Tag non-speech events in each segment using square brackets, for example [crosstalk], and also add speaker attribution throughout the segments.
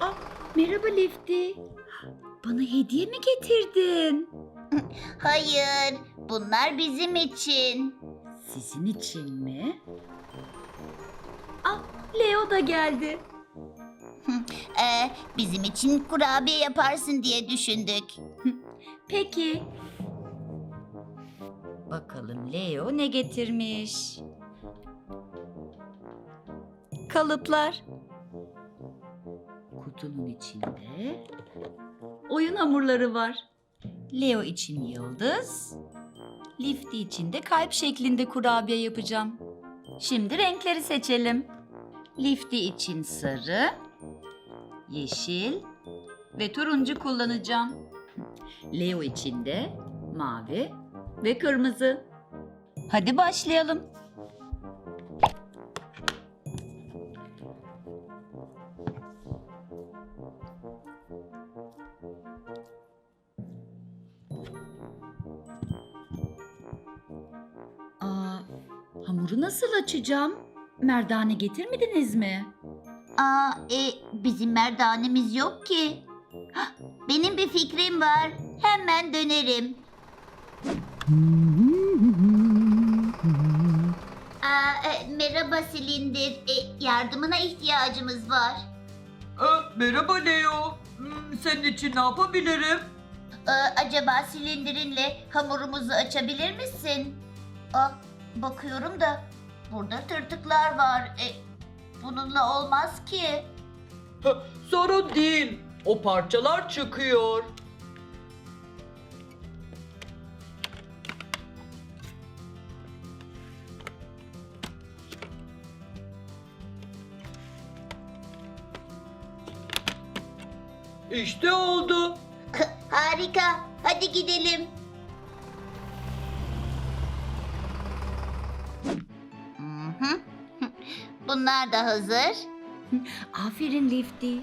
Speaker 1: Ah, merhaba Lifty. Bana hediye mi getirdin? [laughs]
Speaker 2: Hayır, bunlar bizim için.
Speaker 1: Sizin için mi? Ah, Leo da geldi. [laughs]
Speaker 2: Ee, bizim için kurabiye yaparsın diye düşündük.
Speaker 1: Peki. Bakalım Leo ne getirmiş? Kalıplar. Kutunun içinde oyun hamurları var. Leo için yıldız, Lifty için de kalp şeklinde kurabiye yapacağım. Şimdi renkleri seçelim. Lifty için sarı, yeşil ve turuncu kullanacağım. Leo için de mavi ve kırmızı. Hadi başlayalım. Aa, hamuru nasıl açacağım? Merdane getirmediniz mi?
Speaker 2: Aa, e, bizim merdanemiz yok ki. Benim bir fikrim var. Hemen dönerim. Aa, e, merhaba Silindir. E, yardımına ihtiyacımız var.
Speaker 3: Ee, merhaba Leo. Hmm, senin için ne yapabilirim?
Speaker 2: Ee, acaba silindirinle hamurumuzu açabilir misin? Aa, bakıyorum da burada tırtıklar var. E, bununla olmaz ki.
Speaker 3: Sorun değil. O parçalar çıkıyor. İşte oldu. [laughs]
Speaker 2: Harika. Hadi gidelim. Hı. [laughs] Bunlar da hazır. [laughs]
Speaker 1: Aferin Lifty.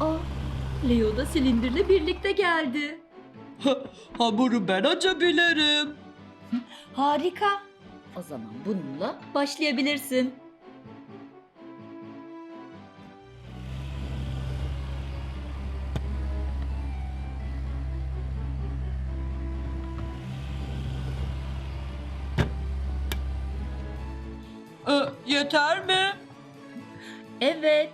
Speaker 1: Aa, Leo da silindirle birlikte geldi.
Speaker 3: Hamuru ben açabilirim.
Speaker 1: Harika. O zaman bununla başlayabilirsin.
Speaker 3: Ee, yeter mi?
Speaker 1: Evet.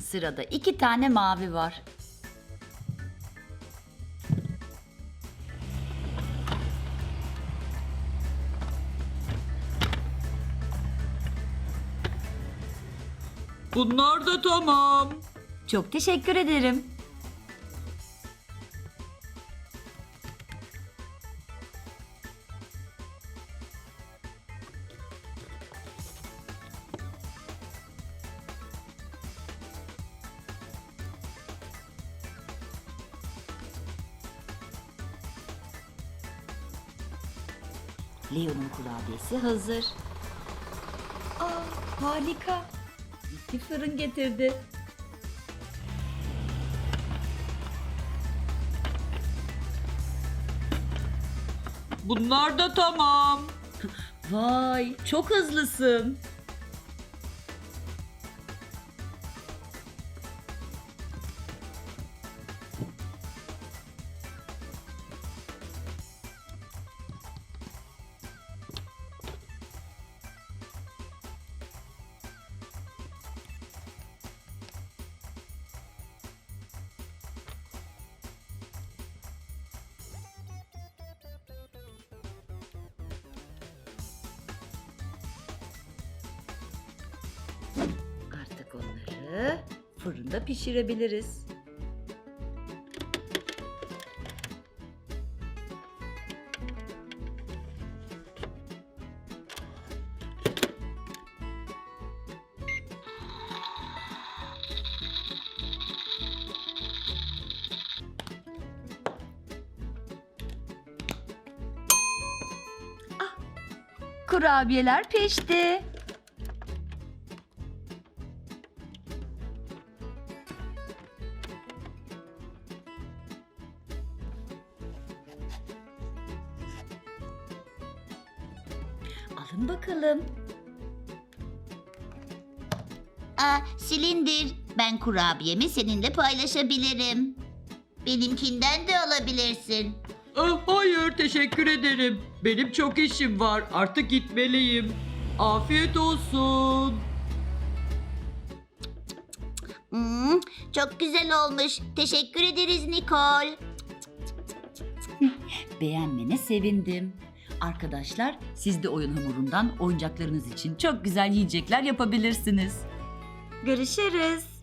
Speaker 1: Sırada iki tane mavi var.
Speaker 3: Bunlar da tamam.
Speaker 1: Çok teşekkür ederim. Leo'nun kurabiyesi hazır. Aa, harika. İki fırın getirdi.
Speaker 3: Bunlar da tamam.
Speaker 1: Vay, çok hızlısın. Artık onları fırında pişirebiliriz. Ah, kurabiyeler pişti. Alın bakalım.
Speaker 2: Aa, silindir. Ben kurabiyemi seninle paylaşabilirim. Benimkinden de alabilirsin.
Speaker 3: Ah, hayır teşekkür ederim. Benim çok işim var. Artık gitmeliyim. Afiyet olsun.
Speaker 2: Hmm, çok güzel olmuş. Teşekkür ederiz Nicole.
Speaker 1: Beğenmene sevindim. Arkadaşlar siz de oyun hamurundan oyuncaklarınız için çok güzel yiyecekler yapabilirsiniz.
Speaker 4: Görüşürüz.